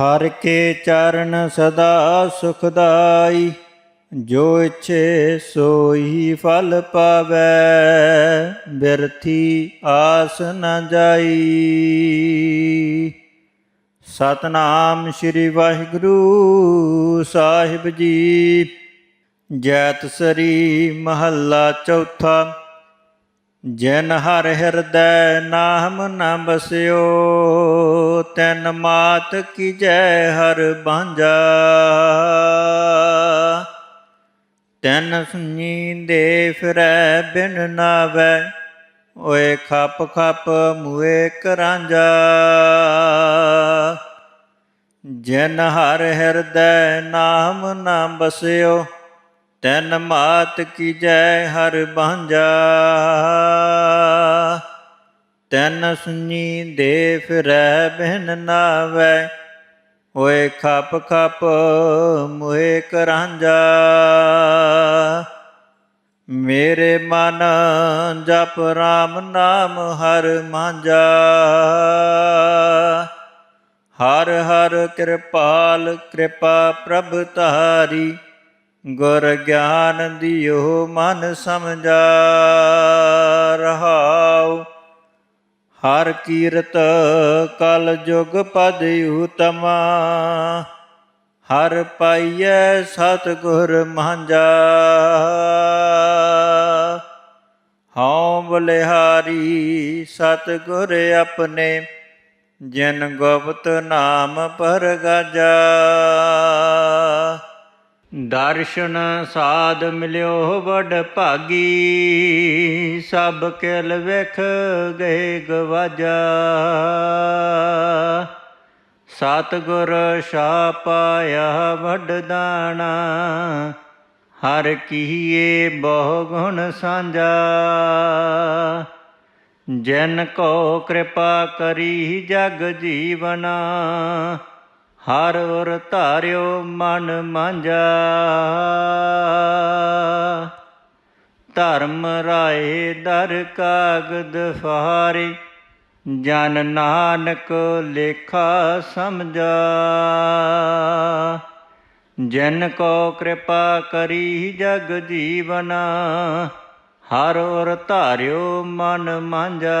ਹਰ ਕੇ ਚਰਨ ਸਦਾ ਸੁਖਦਾਈ, ਜੋ ਇਛੇ ਸੋਈ ਫਲ ਪਾਵੈ, ਬਿਰਥੀ ਆਸ ਨ ਜਾਈ। ਸਤਨਾਮ ਸ੍ਰੀ ਵਾਹਿਗੁਰੂ ਸਾਹਿਬ ਜੀ, ਜੈਤ ਸਰੀ ਮਹੱਲਾ ਚੌਥਾ, ਜਨ ਹਰ ਹਿਰਦੈ ਨਾਮ ਨਾ ਬਸਿਓ। ਤੈਨ ਮਾਤ ਕੀ ਜੈ ਹਰ ਬਾਂਝਾ। ਤੈਨ ਸੁਣੀ ਦੇ ਫਿਰੈ ਬਿਨ ਨਾਵੈ, ਓਏ ਖਪ ਖਪ ਮੂਏ ਕਰਾਂਜਾ ਜਨ ਹਰ ਹਿਰਦੈ ਨਾਮ ਨਾ ਬਸਿਓ, ਤੈਨ ਮਾਤ ਕੀ ਜੈ ਹਰ ਬਾਂਝਾ। ਤੈਨ ਸੁਣੀ ਦੇ ਫਿਰੈ ਬਿਨ ਨਾਵੈ ਓਏ ਖਪ ਖਪ ਮੋਏ ਕਰਾਂਜਾ। ਮੇਰੇ ਮਨ ਜਪ ਰਾਮ ਨਾਮ ਹਰ ਮਾਂਜਾ। ਹਰ ਹਰ ਕਿਰਪਾਲ ਕਿਰਪਾ ਪ੍ਰਭ ਤਾਰੀ ਗੁਰ ਗਿਆਨ ਦਿਓ ਮਨ ਸਮਝਾ। ਹਰ ਕੀਰਤ ਕਲ ਜੁਗ ਪਦ ਉਤਮਾ ਹਰ ਪਾਈਐ ਸਤ ਗੁਰ ਮਾਂਜਾ। ਹਉ ਬਲਿਹਾਰੀ ਸਤ ਗੁਰ ਆਪਣੇ, ਜਿਨ ਗੁਪਤ ਨਾਮ ਪਰਗਾਜਾ ਦਰਸ਼ਨ ਸਾਧ ਮਿਲਿਓ ਵਡ ਭਾਗੀ, ਸਭ ਕਿਲ ਵੇਖ ਗਏ ਗਵਾਜਾ। ਸਤਿਗੁਰ ਸ਼ਾ ਪਾਇਆ ਵਡ ਦਾਣਾ, ਹਰ ਕੀਏ ਬਹੁ ਗੁਣ ਸਾਂਝਾ। ਜਿਨ ਕੋ ਕਿਰਪਾ ਕਰੀ ਜਗ ਜੀਵਨਾ ਹਰ ਉਰ ਧਾਰਿਓ ਮਨ ਮਾਂਜਾ। ਧਰਮ ਰਾਏ ਦਰ ਕਾਗਦ ਫਾਰੇ, ਜਨ ਨਾਨਕ ਲੇਖਾ ਸਮਝਾ। ਜਿਨ ਕੋ ਕਿਰਪਾ ਕਰੀ ਜਗ ਜੀਵਨਾ, ਹਰ ਉਰ ਧਾਰਿਓ ਮਨ ਮਾਂਜਾ।